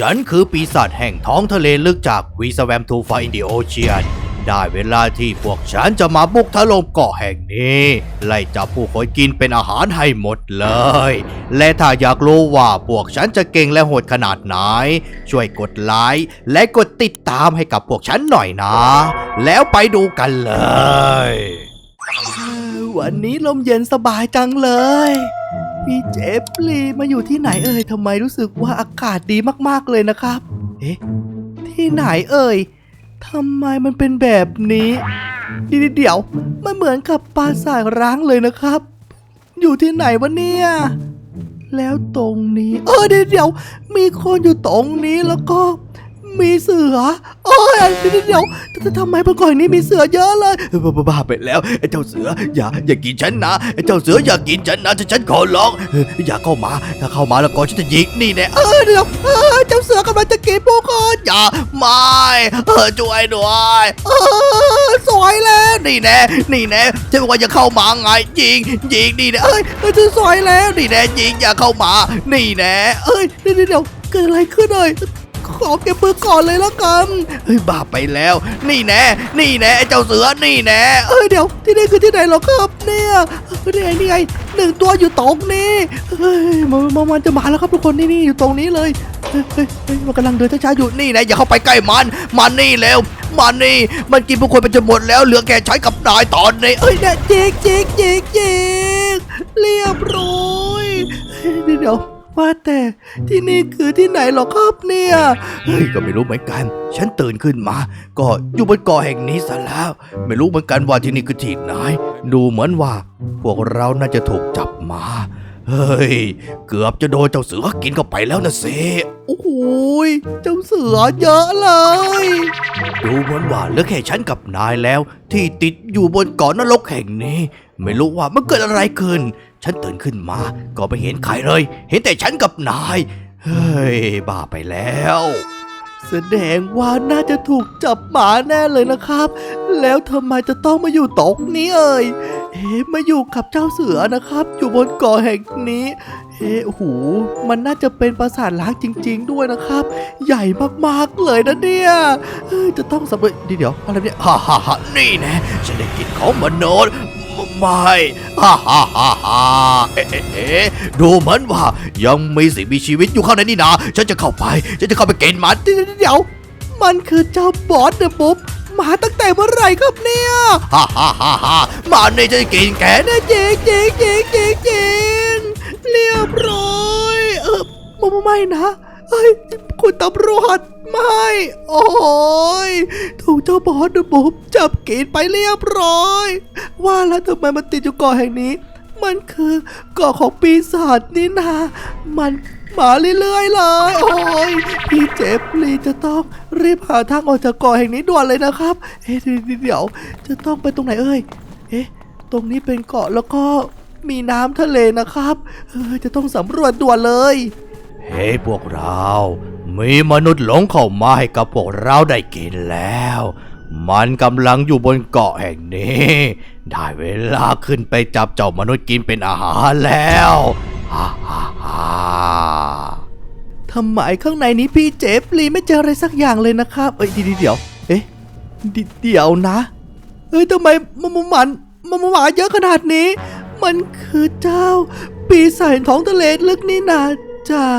ฉันคือปีศาจแห่งท้องทะเลลึกจากวีสแวมทูฟาอินเดโอเชียน ได้เวลาที่พวกฉันจะมาบุกถล่มเกาะแห่งนี้ ไล่จับผู้คนกินเป็นอาหารให้หมดเลย และถ้าอยากรู้ว่าพวกฉันจะเก่งและโหดขนาดไหน ช่วยกดไลค์และกดติดตามให้กับพวกฉันหน่อยนะ แล้วไปดูกันเลย วันนี้ลมเย็นสบายจังเลย พี่เจฟลีมาอยู่ที่ไหนเอ่ยทำไมรู้สึกว่าอากาศดีมากๆเลยนะครับ เอ๊ะ ที่ไหนเอ่ยทำไมมันเป็นแบบนี้เดี๋ยวเดี๋ยวมันเหมือนกับปราสาทร้างเลยนะครับ อยู่ที่ไหนวะเนี่ย แล้วตรงนี้ เออเดี๋ยเดี๋ยวมีคนอยู่ตรงนี้แล้วก็ มีเสือโอ้ยเดี๋ยวเดี๋ยวทำไมเมื่อก่อนนี้มีเสือเยอะเลยบ้าไปแล้วไอ้เจ้าเสืออย่าอย่ากินฉันนะไอ้เจ้าเสืออย่ากินฉันนะฉันขอร้องอย่าเข้ามาถ้าเข้ามาแล้วก็ฉันจะยิงนี่แน่เออเดี๋ยวเจ้าเสือกำลังจะกินพวกคนอย่าไม่เออช่วยด้วยเออสวยแล้วนี่แน่นี่แน่ฉันบอกว่าอย่าเข้ามาไงยิงยิงนี่แน่เอ้ยเออฉันสวยแล้วนี่แน่ยิงอย่าเข้ามา นี่แน่เอ้ยเดี๋ยวเดี๋ยวเดี๋ยวเกิดอะไรขึ้นเลย ขอเก็บปืนก่อนเลยแล้วกันเฮ้ยบ้าไปแล้ว นี่แน่นี่แน่ไอ้เจ้าเสือนี่แน่เอ้ยเดี๋ยวที่นี่คือที่ไหนเหรอครับเนี่ยนี่ไงนี่ไงหนึ่งตัวอยู่ตรงนี้เฮ้ยมันมันมันจะมาแล้วครับทุกคนนี่นี่อยู่ตรงนี้เลยเฮ้ยเฮ้ยเฮ้ยมันกำลังเดินช้าๆอยู่นี่แน่อย่าเข้าไปใกล้มันมันนี่เร็วมันนี่มันกินผู้คนไปจนหมดแล้วเหลือแค่ใช้กับนายตอนนี้เอ้ยเนี่ยจิกจิกจิกจิกเรียบร้อยเฮ้ยเดี๋ยวเดี๋ย วว่าแต่ที่นี่คือที่ไหนหรอครับเนี่ยเฮ้ยก็ไม่รู้เหมือนกัน ฉันตื่นขึ้นมา ก็อยู่บนเกาะแห่งนี้ซะแล้ว ไม่รู้เหมือนกันว่าที่นี่คือที่ไหน ดูเหมือนว่า พวกเราน่าจะถูกจับมา เฮ้ย เกือบจะโดนเจ้าเสือกินเข้าไปแล้วนะเซโอ้โหยเจ้าเสือเยอะเลย ดูเหมือนว่าเหลือแค่ฉันกับนายแล้ว ที่ติดอยู่บนเกาะนรกแห่งนี้ ไม่รู้ว่ามันเกิดอะไรขึ้น ฉันตื่นขึ้นมาก็ไม่เห็นใครเลย เห็นแต่ฉันกับนาย เฮ้ย บ้าไปแล้ว แสดงว่าน่าจะถูกจับหมาแน่เลยนะครับ แล้วทำไมจะต้องมาอยู่ตรงนี้เอ่ย เอ๊ะมาอยู่กับเจ้าเสือนะครับ อยู่บนเกาะแห่งนี้เอ๊ะหูมันน่าจะเป็นปราสาทล้างจริง ๆ ด้วยนะครับ ใหญ่มากๆเลยนะเนี่ยจะต้องสำเร็จเดี๋ยวอะไรเนี่ยฮ่าฮ่าฮ่านี่แนะฉันได้กินของมนุษย์ไม่ฮ่าฮ่าฮ่าฮ่าเอ๊ะเอ๊ะดูเหมือนว่ายังมีสิ่งมีชีวิตอยู่ข้างในนี่นะฉันจะเข้าไป ฉันจะเข้าไปเกินมันเดี๋ยวมันคือเจ้าบอสเดอะบุ๊บ มาตั้งแต่เมื่อไหร่ครับเนี่ยฮ่าฮ่าฮ่าฮ่ามาเนี่จะกินแกนะเจ๊เจ๊เจ๊เจ๊เจ๊เรียบร้อยเออไม่ไม่นะเอ้ยคุณตำรวจไม่ โอ้ยถูกเจ้าบอสดอะบุ๊บจับกินไปเรียบร้อย ว่าแล้วทำไมมันติดอยู่เกาะแห่งนี้ มันคือเกาะของปีศาจนี่นามัน มาเรื่อยๆเลย โอ้ยพี่เจฟลีจะต้องรีบหาทางออกจากเกาะแห่งนี้ด่วนเลยนะครับเอ๊ะเดี๋ยวจะต้องไปตรงไหนเอ่ยเอ๊ะตรงนี้เป็นเกาะแล้วก็มีน้ำทะเลนะครับเออจะต้องสำรวจด่วนเลย เฮ้พวกเรา มีมนุษย์หลงเข้ามาให้กับพวกเราได้กินแล้ว มันกำลังอยู่บนเกาะแห่งนี้ ได้เวลาขึ้นไปจับเจ้ามนุษย์กินเป็นอาหารแล้ว ฮ่าฮ่าฮ่าทำไมข้างในนี้พี่เจฟลีไม่เจออะไรสักอย่างเลยนะครับ เอ้ยเดี๋ยวเดี๋ยวเอ๊ะเดี๋ยวนะเฮ้ยทำไมมันมันมันมันหมาเยอะขนาดนี้ มันคือเจ้า ปีศาจท้องทะเลลึกนี่นาจาก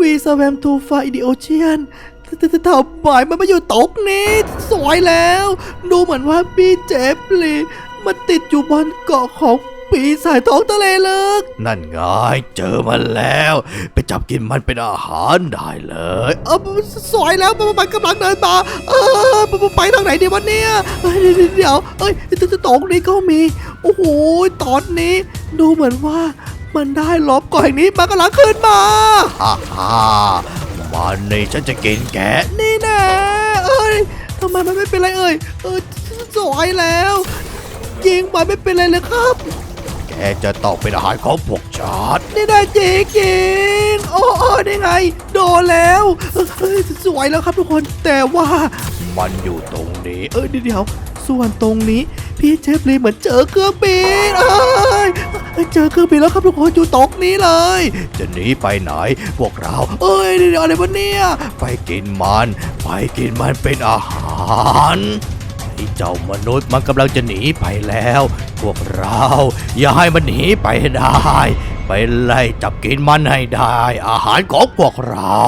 วีสแวมทูฟาอิดิโอเชียนแต่แต่ทำไมมันมาอยู่ตกนี้ สวยแล้ว ดูเหมือนว่าพี่เจฟลีมันติดอยู่บนเกาะของ ปีศาจท้องทะเลลึก นั่นไงเจอมันแล้ว ไปจับกินมันเป็นอาหารได้เลยเออสวยแล้วมันมันกำลังเดินมาเออไปทางไหนดีวะเนี่ยเอ้ยเดี๋ยวเอ้ยตรงนี้ก็มี โอ้โหตอนนี้ ดูเหมือนว่ามันได้ลบก่อนแห่งนี้มันกำลังขึ้นมาฮ่าฮ่ามันนี่ฉันจะกินแกะนี่แน่เอ้ยทำไมมันไม่เป็นไรเอ่ยเออสวยแล้วยิงมันไม่เป็นไรเลยครับ แกจะต้องเป็นอาหารของพวกฉันนี่ได้จริงจริงโอ้โอ้ได้ไง โดนแล้วเอ้ยสวยแล้วครับทุกคน แต่ว่ามันอยู่ตรงนี้ เออเดี๋ยวส่วนตรงนี้ พี่เจฟลีเหมือนเจอเครื่องบินเอ้ยเจอเครื่องบินแล้วครับทุกคนอยู่ตกนี้เลย จะหนีไปไหน พวกเรา เอ้ยนี่อะไรวะเนี่ย ไปกินมัน ไปกินมันเป็นอาหาร ไอ้เจ้ามนุษย์มันกำลังจะหนีไปแล้ว พวกเรา อย่าให้มันหนีไปได้ ไปไล่จับกินมันให้ได้ อาหารของพวกเรา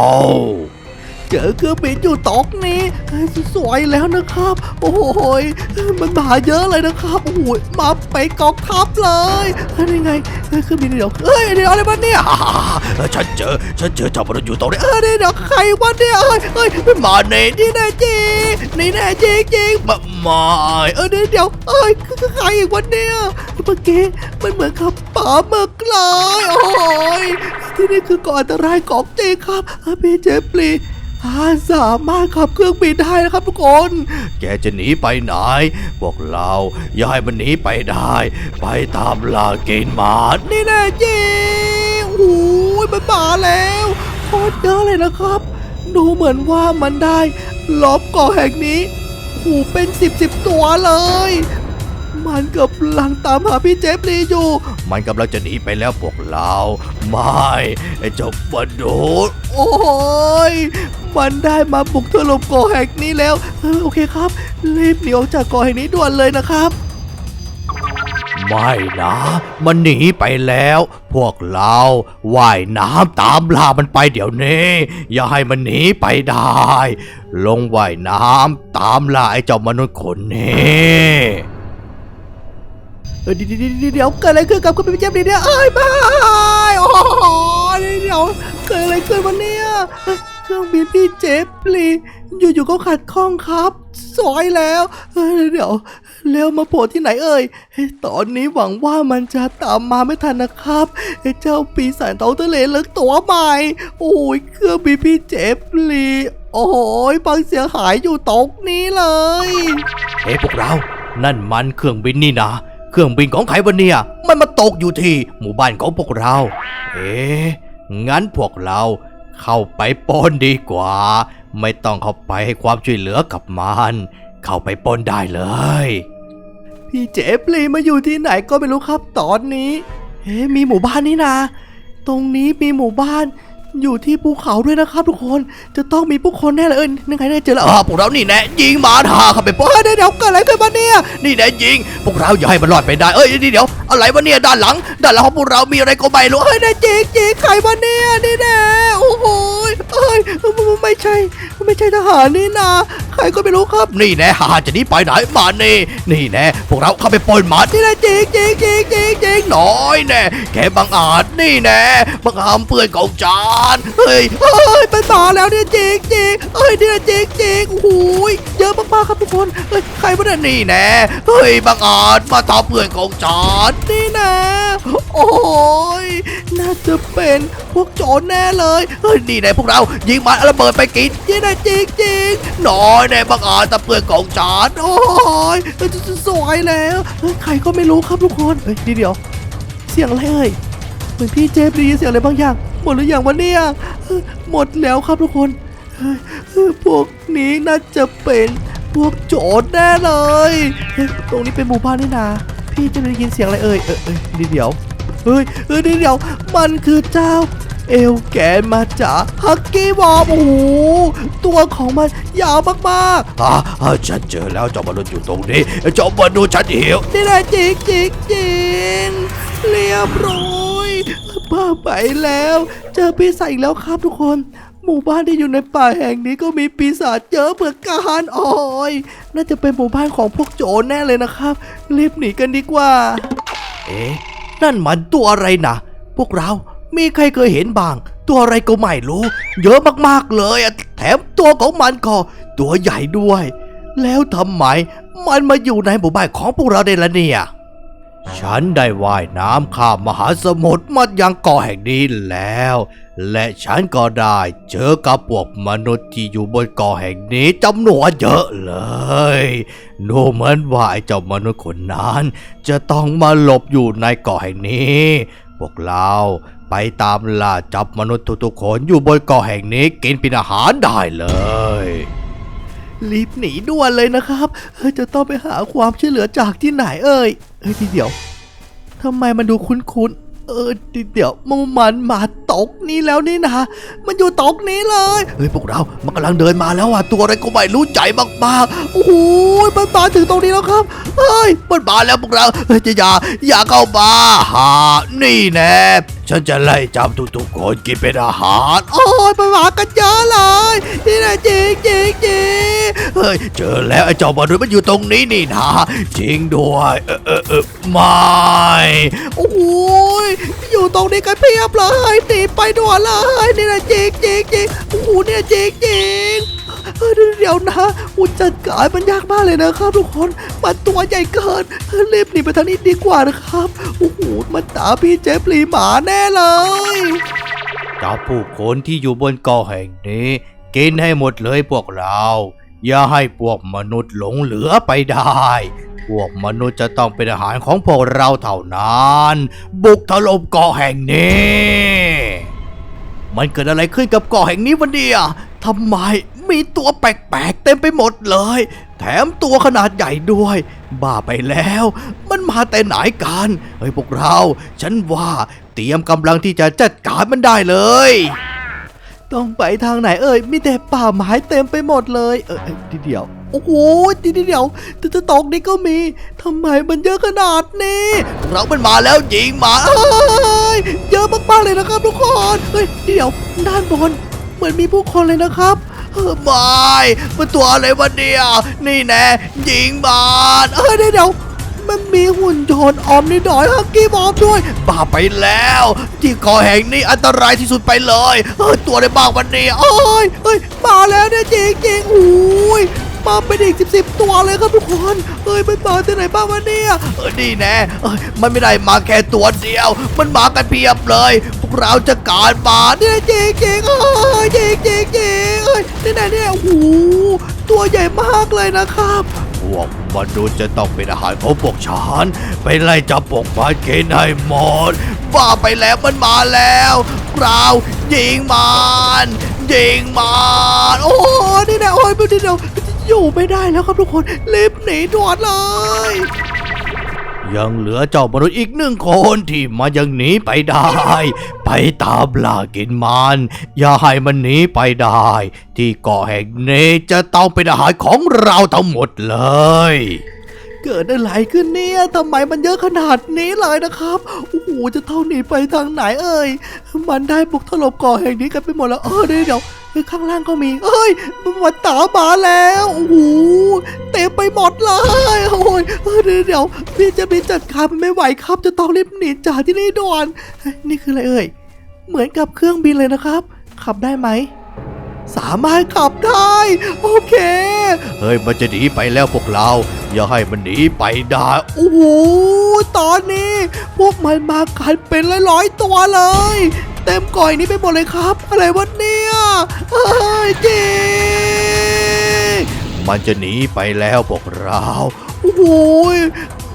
เจอเครื่องบินอยู่ตอกนี้เอ้ยสวยแล้วนะครับ โอ้โหยมันมาเยอะเลยนะครับโอ้โหมาไปกองทัพเลยเฮ้ยนี่ไงเฮ้ยเครื่องบินเดี๋ยวเอ้ยเดี๋ยวอะไรวะเนี่ยฮ่าฮ่าฮ่าเออฉันเจอฉันเจอเจ้ามนุษย์อยู่ตรงนี้เออเดี๋ยวเดี๋ยวใครวะเนี่ยเฮ้ยเฮ้ยมาเน่นี่แน่จริงนี่แน่จริงจริงมามาเออเดี๋ยวเดี๋ยวเอ้ยคือคือใครอีกวะเนี่ยเมื่อกี้มันเหมือนกับป่าเมือกเลยโอ้ยที่นี่คือก่อนอันตรายของจริงครับเออพี่เจฟลี ถ้าสามารถขับเครื่องบินได้นะครับทุกคน แกจะหนีไปไหนพวกเราอย่าให้มันหนีไปได้ ไปตามลาเกณฑ์มานี่แน่จริงโอ้ยมันมาแล้วโคตรเยอะเลยนะครับ ดูเหมือนว่ามันได้ล้อมเกาะแห่งนี้โอ้โหเป็นสิบสิบตัวเลย มันกำลังตามหาพี่เจฟลีอยู่ มันกำลังจะหนีไปแล้วพวกเรา ไม่ไอ้เจ้าบดดูโอ้ยมันได้มาบุกถล่มกาะแห่งนี้แล้วเออโอเคครับรีบหนีออกจากกาะแห่งนี้ด่วนเลยนะครับไม่นะ มันหนีไปแล้ว พวกเราว่ายน้ำตามล่ามันไปเดี๋ยวนี้ อย่าให้มันหนีไปได้ ลงว่ายน้ำตามล่าไอ้เจ้ามนุษย์คนนี้ อเดี๋ยวเดี๋ยวเกิดอะไรขึ้นกับคุณเป็นเจมส์ดีเนี่ยเอ้ยบายโอ้โหเดี๋ยวเกิดอะไรขึ้นวันเนี้ยเครื่องบินพี่เจฟลีอยู่ๆก็ขัดข้องครับสอยแล้วเดี๋ยวแล้วมาโผล่ที่ไหนเอ่ยตอนนี้หวังว่ามันจะตามมาไม่ทันนะครับเจ้าปีศาจเต่าทะเลเลิกตัวใหม่ โอ้ยเครื่องบินพี่เจฟลีโอ้โหพังเสียหายอยู่ตรงนี้เลย เฮ้พวกเรา นั่นมันเครื่องบินนี่นะ เครื่องบินของใครวะเนี่ยมันมาตกอยู่ที่หมู่บ้านของพวกเรา เอ๊ะงั้นพวกเราเข้าไปป้นดีกว่า ไม่ต้องเข้าไปให้ความช่วยเหลือกับมัน เข้าไปป้นได้เลย พี่เจฟลีมาอยู่ที่ไหนก็ไม่รู้ครับตอนนี้ เอ๊ะมีหมู่บ้านนี่นะ ตรงนี้มีหมู่บ้าน อยู่ที่ภูเขาด้วยนะครับทุกคน จะต้องมีผู้คนแน่เลยเอ้ยนั่ไงได้เจอแล้วพวกเรานี่แน่ยิงมาทาเข้าไปปะเฮ้ยเดี๋ยวเดี๋ยวเกิดอะไรขึ้นมาเนี่ย นี่แน่ยิง พวกเราอย่าให้มันรอดไปได้ เอ้ยนี่เดี๋ยวอะไรวะเนี่ยด้านหลัง ด้านหลังของพวกเรามีอะไรก็ไม่รู้เฮ้ยแน่ยิงยิงใครวะเนี่ยนี่แน่โอ้โหเอ้ยไม่ใช่ ไม่ใช่ทหารนี่นา ใครก็ไม่รู้ครับ นี่แน่หาจะหนีไปไหนมาเนี่นี่แน่พวกเราเข้าไปปล้นหมาที่แน่จริงจริงจริงจริงจริงน้อยแน่แกบังอาจนี่แน่บังอาจเพื่อนของจานเฮ้ยเฮ้ยเป็นหมาแล้วเนี่ยจริงจริงเฮ้ยเนี่ยจริงจริงโอ้โหเยอะมากๆครับทุกคนเฮ้ยใครวะเนี่ยนี่แน่เฮ้ยบังอาจมาทำเพื่อนของจานนี่แน่ โอ้ยน่าจะเป็นพวกโจรแน่เลยเฮ้ยนี่แน่พวกเรายิงมันระเบิดไปกินนี่น่จริงจริงน้อยแน่บังอาจทำเพื่อนของจานโอ้ยสวยแล้วใครก็ไม่รู้ครับทุกคนเฮ้ยเดี๋ยว เสียงอะไรเอ่ยเหมือนพี่เจฟได้ยินเสียงอะไรบางอย่าง หมดหรือยังวะเนี่ยหมดแล้วครับทุกคนเฮ้ยพวกนี้น่าจะเป็นพวกโจรแน่เลย ตรงนี้เป็นหมู่บ้านนี่นา พี่จะได้ยินเสียงอะไรเอ่ยเออเอยเดี๋ยวเฮ้ยเออเดี๋ยวมันคือเจ้าเอลแกนมาจากฮักกี้บอมโอ้โหตัวของมันยาวมากๆอ่าฉันเจอแล้วเจ้ามนุษย์อยู่ตรงนี้เจ้ามนุษย์ฉันหิวนี่แหละจริงจริงจริงเรียบร้อยบ้าไปแล้ว เจอปีศาจอีกแล้วครับทุกคน หมู่บ้านที่อยู่ในป่าแห่งนี้ก็มีปีศาจเยอะเหมือนกันโอ้ยน่าจะเป็นหมู่บ้านของพวกโจรแน่เลยนะครับ รีบหนีกันดีกว่า เอ๊ะนั่นมันตัวอะไรนะพวกเรามีใครเคยเห็นบ้าง ตัวอะไรก็ไม่รู้ เยอะมากๆเลยอะแถมตัวของมันก็ตัวใหญ่ด้วย แล้วทำไมมันมาอยู่ในหมู่บ้านของพวกเราได้ละเนี่ยฉันได้ว่ายน้ำข้ามมหาสมุทรมายังเกาะแห่งนี้แล้ว และฉันก็ได้เจอกับพวกมนุษย์ที่อยู่บนเกาะแห่งนี้จำนวนเยอะเลยดูเหมือนว่าไอ้เจ้ามนุษย์คนนั้น จะต้องมาหลบอยู่ในเกาะแห่งนี้ พวกเราไปตามล่าจับมนุษย์ทุกๆคนอยู่บนเกาะแห่งนี้กินเป็นอาหารได้เลยรีบหนีด่วนเลยนะครับเฮ้ยจะต้องไปหาความช่วยเหลือจากที่ไหนเอ่ยเฮ้ยทีเดียวทำไมมันดูคุ้นๆ เออทีเดียวมันมันมาตกนี้แล้วนี่นะ มันอยู่ตกนี้เลย เฮ้ยพวกเรา มันกำลังเดินมาแล้วอะ ตัวอะไรก็ไม่รู้ใจมากๆ โอ้โห มันมาถึงตรงนี้แล้วครับ เฮ้ย มันมาแล้วพวกเรา เฮ้ยจะอย่าอย่าเข้ามาหานี่แน่ ฉันจะไล่จับทุกๆคนกินเป็นอาหาร โอ้ยมันมากันเยอะเลยนี่นะจริงจริงจริงเฮ้ยเจอแล้วไอ้เจ้ามนุษย์มันอยู่ตรงนี้นี่นะจริงด้วยเออเออเออไม่โอ้ยอยู่ตรงนี้กันเพียบเลยหนีไปด่วนเลยนี่นะจริงจริงจริงโอ้โหเนี่ยจริงจริง เออเดี๋ยวนะอุยจัดการมันยากมากเลยนะครับทุกคนมันตัวใหญ่เกินรีบหนีไปทางนี้ดีกว่านะครับโอ้โหมันตามพี่เจฟลีหมาแน่เลยจ้าผู้คนที่อยู่บนเกาะแห่งนี้ กินให้หมดเลยพวกเรา อย่าให้พวกมนุษย์หลงเหลือไปได้ พวกมนุษย์จะต้องเป็นอาหารของพวกเราเท่านั้น บุกถล่มเกาะแห่งนี้ มันเกิดอะไรขึ้นกับเกาะแห่งนี้วันเดียทำไม มีตัวแปลกๆเต็มไปหมดเลย แถมตัวขนาดใหญ่ด้วย บ้าไปแล้ว มันมาแต่ไหนกัน เฮ้ยพวกเรา ฉันว่าเตรียมกำลังที่จะจัดการมันได้เลย ต้องไปทางไหนเอ่ยมีแต่ป่าไม้เต็มไปหมดเลย เออเอ้ยทีเดียวโอ้โหทีเดียวแต่จะตกนี่ก็มีทำไมมันเยอะขนาดนี้ เรามันมาแล้วยิงมาเอ้ยเยอะมากๆเลยนะครับทุกคนเฮ้ยทีเดียวด้านบนเหมือนมีผู้คนเลยนะครับ ไม่มันตัวอะไรวะเนี่ยนี่แน่ยิงมันเออเดี๋ยวเดี๋ยวมันมีหุ่นยนต์ออมนิดหน่อยฮักกี้บอมด้วยบ้าไปแล้ว ที่เกาะแห่งนี้อันตรายที่สุดไปเลยเออตัวในบ้างวันนี้โอ้ยเอ้ยมาแล้วเนี่ยจริงจริงๆอุ้ยมาเป็นอีกสิบสิบตัวเลยครับทุกคนเอ้ยมันมาที่ไหนบ้างวันนี้เออนี่แน่เอ้ยมันไม่ได้มาแค่ตัวเดียว มันมากันเพียบเลย วกเราจะการมาเนี่ยจริงจริงเอ้ยจริงจริงจริงเอ้ยนี่แน่เนี่ยโอ้โหตัวใหญ่มากเลยนะครับพวกมนุษย์จะต้องเป็นอาหารของพวกฉันไปไล่จับพวกมันกินให้หมดบ้าไปแล้วมันมาแล้วเรายิงมันยิงมันโอ้นี่นะโอ้ยเดี๋ยวอยู่ไม่ได้แล้วครับทุกคนรีบหนีด่วนเลย ยังเหลือเจ้ามนุษย์อีกหนึ่งคนที่มายังหนีไปได้ ไปตามล่ากินมัน อย่าให้มันหนีไปได้ ที่เกาะแห่งนี้จะต้องเป็นอาหารของเราทั้งหมดเลย เกิดอะไรขึ้นเนี่ยทำไมมันเยอะขนาดนี้เลยนะครับโอ้โหจะเท่าหนีไปทางไหนเอ่ยมันได้บุกถล่มกาะแห่งนี้กันไปหมดแล้วเออเดี๋ยวข้างล่างก็มี เอ้ยมันตามาแล้วโอ้โหเต็มไปหมดเลยโอ้ยเดี๋ยวเดี๋ยวพี่จะมีจัดการมันไม่ไหวครับ จะต้องรีบหนีจากที่นี่ด่วนนี่คืออะไรเอ่ยเหมือนกับเครื่องบินเลยนะครับ ขับได้ไหม สามารถขับได้ โอเค เฮ้ย มันจะหนีไปแล้วพวกเรา อย่าให้มันหนีไปได้โอ้โหตอนนี้ พวกมันมากันเป็นร้อยๆตัวเลย เต็มก่อยนี้ไปหมดเลยครับ อะไรวะเนี่ยเฮ้ยจริงมันจะหนีไปแล้วพวกเราโอ้โห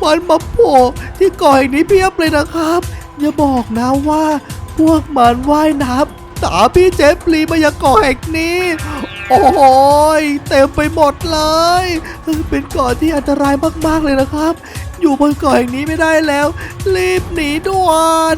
มันมาโผล่ที่ก่อยนี้เพียบเลยนะครับ อย่าบอกนะว่า พวกมันว่ายน้ำ ตาพี่เจฟฟรีมายังกอแห่งนี้ โอ้ยเต็มไปหมดเลยเออเป็นเกาะที่อันตรายมากๆเลยนะครับ อยู่บนเกาะแห่งนี้ไม่ได้แล้ว รีบหนีด่วน